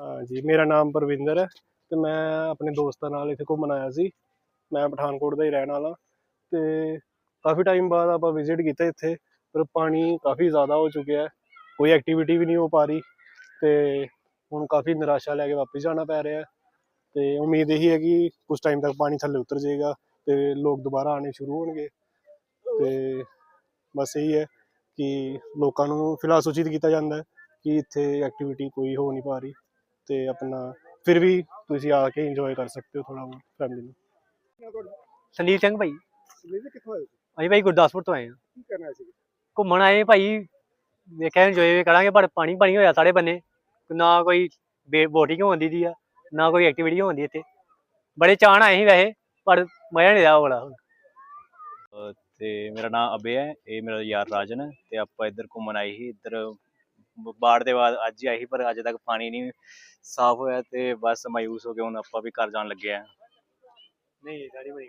ਹਾਂਜੀ ਮੇਰਾ ਨਾਮ ਪਰਵਿੰਦਰ ਹੈ ਤੇ ਮੈਂ ਆਪਣੇ ਦੋਸਤਾਂ ਨਾਲ ਇੱਥੇ ਘੁੰਮਣ ਆਇਆ ਸੀ। ਮੈਂ ਪਠਾਨਕੋਟ ਦਾ ਹੀ ਰਹਿਣ ਵਾਲਾ ਤੇ ਕਾਫੀ ਟਾਈਮ ਬਾਅਦ ਆਪਾਂ ਵਿਜ਼ਿਟ ਕੀਤਾ ਇੱਥੇ, ਪਰ ਪਾਣੀ ਕਾਫੀ ਜ਼ਿਆਦਾ ਹੋ ਚੁੱਕਿਆ ਹੈ, ਕੋਈ ਐਕਟੀਵਿਟੀ ਵੀ ਨਹੀਂ ਹੋ ਪਾ ਰਹੀ ਤੇ ਹੁਣ ਕਾਫੀ ਨਿਰਾਸ਼ਾ ਲੈ ਕੇ ਵਾਪਸ ਜਾਣਾ ਪੈ ਰਿਹਾ ਹੈ ਤੇ ਉਮੀਦ ਇਹੀ ਹੈ ਕਿ ਕੁਝ ਟਾਈਮ ਤੱਕ ਪਾਣੀ ਥੱਲੇ ਉਤਰ ਜਾਏਗਾ ਤੇ ਲੋਕ ਦੁਬਾਰਾ ਆਣੇ ਸ਼ੁਰੂ ਹੋਣਗੇ। ਤੇ ਬਸ ਇਹੀ ਹੈ ਕਿ ਲੋਕਾਂ ਨੂੰ ਫਿਲਹਾਲ ਸੂਚਿਤ ਕੀਤਾ ਜਾਂਦਾ ਹੈ ਕਿ ਇੱਥੇ ਐਕਟੀਵਿਟੀ ਕੋਈ ਹੋ ਨਹੀਂ ਪਾ ਰਹੀ। ਤੇ ਆਪਣਾ ਫਿਰ ਵੀ ਤੁਸੀਂ ਆ ਕੇ ਇੰਜੋਏ ਕਰ ਸਕਦੇ ਹੋ ਥੋੜਾ ਬਹੁਤ ਫੈਮਿਲੀ ਨੂੰ। ਸੰਦੀਪ ਸਿੰਘ ਭਾਈ। ਸੰਦੀਪ ਕਿੱਥੋਂ ਆਏ ਅਸੀਂ ਭਾਈ ਗੁਰਦਾਸਪੁਰ ਤੋਂ ਆਏ ਹਾਂ। ਕੀ ਕਰਨਾ ਸੀ ਘੁੰਮਣ ਆਏ ਭਾਈ ਵੇਖਿਆ ਇੰਜੋਏ ਕਰਾਂਗੇ ਪਰ ਪਾਣੀ ਪਾਣੀ ਹੋਇਆ ਸਾਰੇ ਬੰਨੇ। ਨਾ ਕੋਈ ਬੋਟਿੰਗ ਹੁੰਦੀ ਦੀ ਆ ਨਾ ਕੋਈ ਐਕਟੀਵਿਟੀ ਹੁੰਦੀ ਇੱਥੇ। ਬੜੇ ਚਾਹਣ ਆਏ ਸੀ ਵੈਸੇ ਪਰ ਮਜ਼ਾ ਨਹੀਂ ਰਿਹਾ ਉਹ ਵਾਲਾ ਤੇ ਮੇਰਾ ਨਾਮ ਅਬੇ ਹੈ ਇਹ ਮੇਰਾ ਯਾਰ ਰਾਜਨ ਹੈ ਤੇ ਆਪਾਂ ਇੱਧਰ ਘੁੰਮਣ ਆਏ ਸੀ ਇੱਧਰ ਬਾੜ ਦੇ ਬਾਅਦ ਅੱਜ ਹੀ ਆਈ ਸੀ, ਪਰ ਅਜੇ ਤੱਕ ਪਾਣੀ ਨਹੀਂ ਸਾਫ਼ ਹੋਇਆ ਤੇ ਬਸ ਮਾਯੂਸ ਹੋ ਕੇ ਹੁਣ ਆਪਾਂ ਵੀ ਘਰ ਜਾਣ ਲੱਗੇ ਆ। ਨਹੀਂ ਸਾਰੀ ਬੜੀ